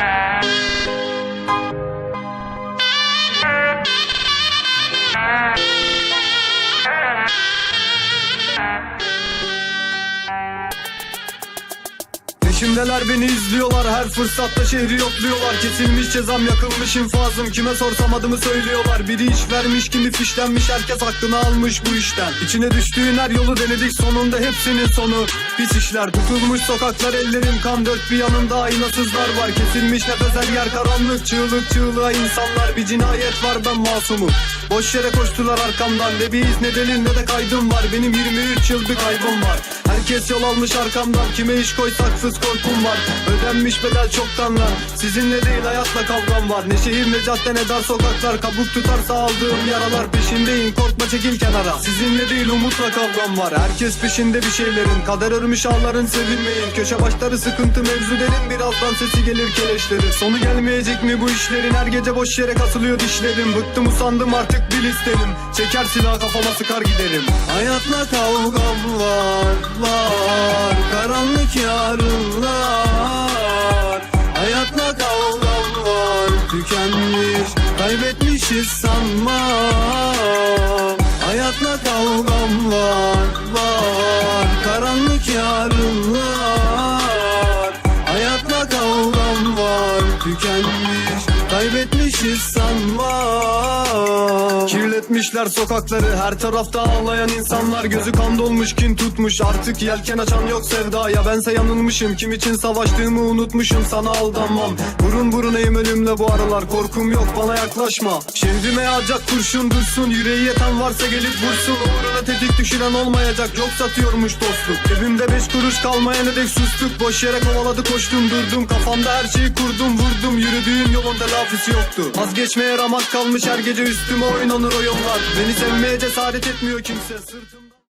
Thank you. Peşimdeler beni izliyorlar her fırsatta şehri yokluyorlar. Kesilmiş cezam yakılmış infazım kime sorsam adımı söylüyorlar. Biri iş vermiş kimi fişlenmiş herkes hakkını almış bu işten. İçine düştüğün her yolu denedik sonunda hepsinin sonu. Pis işler tutulmuş sokaklar ellerim kan dört bir yanımda aynasızlar var. Kesilmiş nefes her yer karanlık çığlık çığlığa insanlar. Bir cinayet var ben masumum. Boş yere koştular arkamdan Ne bir iz ne delil ne de kaydım var. Benim 23 yıl bir kaybım var Herkes yol almış arkamdan. Kime iş koysaksız korkum var. Ödenmiş bedel çoktan lan Sizinle değil hayatla kavgam var. Ne şehir ne cadde ne dar sokaklar. Kabuk tutarsa aldığım yaralar Peşindeyim. Korkma çekil kenara. Sizinle değil umutla kavgam var. Herkes peşinde bir şeylerin. Kader örmüş ağların sevinmeyin. Köşe başları sıkıntı mevzu derin. Birazdan sesi gelir keleşlerin. Sonu gelmeyecek mi bu işlerin? Her gece boş yere kasılıyor dişlerim. Bıktım usandım artık bil isterim. Çeker silah kafama sıkar giderim. Hayatla kavgam var var Karanlık yarınlar. Hayatla kavgam var Tükenmiş kaybetmişiz sanma var var. Karanlık yarınlar Hayatla kavgam var. Tükenmiş kaybetmişiz sanma Kirletmişler sokakları. Her tarafta ağlayan insanlar. Gözü kan dolmuş kin tutmuş. Artık yelken açan yok sevdaya. Bense yanılmışım. Kim için savaştığımı unutmuşum. Sana aldanmam Burun burunayım ölümle bu aralar. Korkum yok bana yaklaşma. Şehrime yağacak kurşun dursun. Yüreği yeten varsa gelip vursun. Uğruna tetik düşüren olmayacak. Yok satıyormuş dostluk. Cebimde beş kuruş kalmayana dek sustuk. Boş yere kovaladı koştum durdum. Kafamda her şeyi kurdum. Vurdum Yürüdüğüm yolun telafisi yoktu. Vazgeçmeye ramak kalmış her gece üstüme oynanır o yollar Beni sevmeye cesaret etmiyor kimse sırtımda